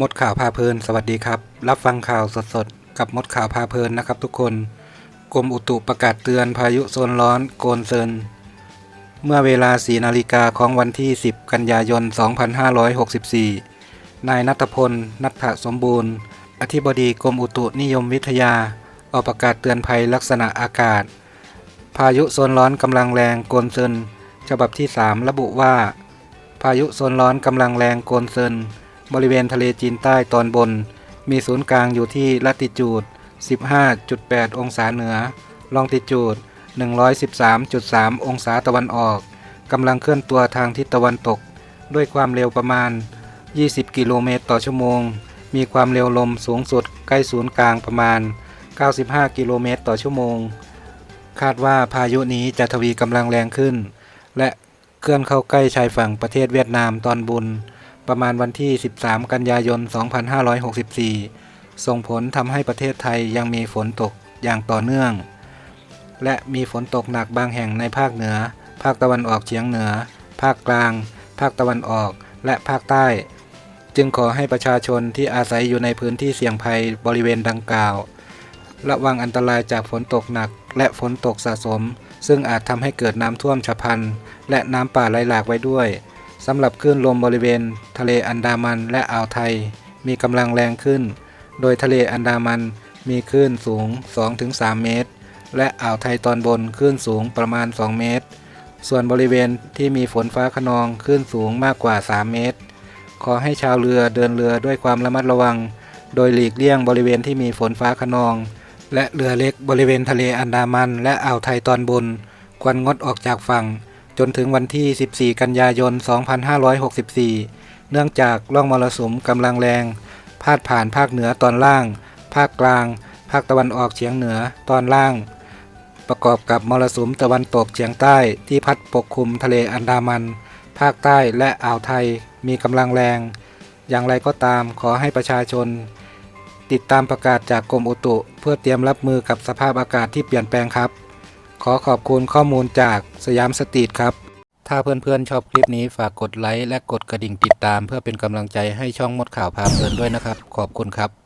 มดข่าวพาเพลิน สวัสดีครับ รับฟังข่าวสดๆ กับมดข่าวพาเพลินนะครับทุกคน กรมอุตุประกาศเตือนพายุโซนร้อนโกนเซิน เมื่อเวลา4นาฬิกาของวันที่ 10 กันยายน 2564 นายนัทพล นัทธสมบูรณ์ อธิบดีกรมอุตุนิยมวิทยา ออกประกาศเตือนภัยลักษณะอากาศ พายุโซนร้อนกำลังแรงโกนเซิน ฉบับที่ 3 ระบุว่า พายุโซนร้อนกำลังแรงโกนเซิน บริเวณทะเลจีนใต้ตอนบน มีศูนย์กลางอยู่ที่ลัติจูด 15.8 องศาเหนือ ลองติจูด 113.3 องศาตะวันออก กำลังเคลื่อนตัวทางทิศตะวันตก ด้วยความเร็วประมาณ 20 กิโลเมตรต่อชั่วโมง มีความเร็วลมสูงสุดใกล้ศูนย์กลางประมาณ 95 กิโลเมตรต่อชั่วโมง คาดว่าพายุนี้จะทวีกำลังแรงขึ้น และเคลื่อนเข้าใกล้ชายฝั่งประเทศเวียดนามตอนบน ประมาณวันที่ 13 กันยายน 2564 ส่งผลทำให้ประเทศไทยยังมีฝนตกอย่างต่อเนื่อง และมีฝนตกหนักบางแห่งในภาคเหนือ ภาคตะวันออกเฉียงเหนือ ภาคกลาง ภาคตะวันออก และภาคใต้ จึงขอให้ประชาชนที่อาศัยอยู่ในพื้นที่เสี่ยงภัยบริเวณดังกล่าว ระวังอันตรายจากฝนตกหนักและฝนตกสะสม ซึ่งอาจทำให้เกิดน้ำท่วมฉับพลัน และน้ำป่าไหลหลากไว้ด้วย สำหรับคลื่นลมบริเวณ ทะเลอันดามันและอ่าวไทย มีกำลังแรงขึ้น โดยทะเลอันดามันมีคลื่นสูง 2-3 เมตร และอ่าวไทยตอนบนคลื่นสูงประมาณ 2 เมตร ส่วนบริเวณที่มีฝนฟ้าขนองคลื่นสูงมากกว่า 3 เมตร ขอให้ชาวเรือเดินเรือด้วยความระมัดระวัง โดยหลีกเลี่ยงบริเวณที่มีฝนฟ้าขนอง และเรือเล็กบริเวณทะเลอันดามัน และอ่าวไทยตอนบน ควรงดออกจากฝั่ง จนถึงวันที่ 14 กันยายน 2564 เนื่องจากร่องมรสุมกำลังแรง พาดผ่านภาคเหนือตอนล่าง ภาคกลาง ภาคตะวันออกเฉียงเหนือตอนล่าง ประกอบกับมรสุมตะวันตกเฉียงใต้ที่พัดปกคลุมทะเลอันดามัน ภาคใต้และอ่าวไทยมีกำลังแรง อย่างไรก็ตามขอให้ประชาชน ติดตามประกาศจากกรมอุตุ เพื่อเตรียมรับมือกับสภาพอากาศที่เปลี่ยนแปลงครับ ขอขอบคุณข้อมูลจากสยามสตรีทครับ ถ้าเพื่อนๆชอบคลิปนี้ฝากกดไลค์และกดกระดิ่งติดตาม เพื่อเป็นกำลังใจให้ช่องมดข่าวพาเพลินด้วยนะครับ ขอบคุณครับ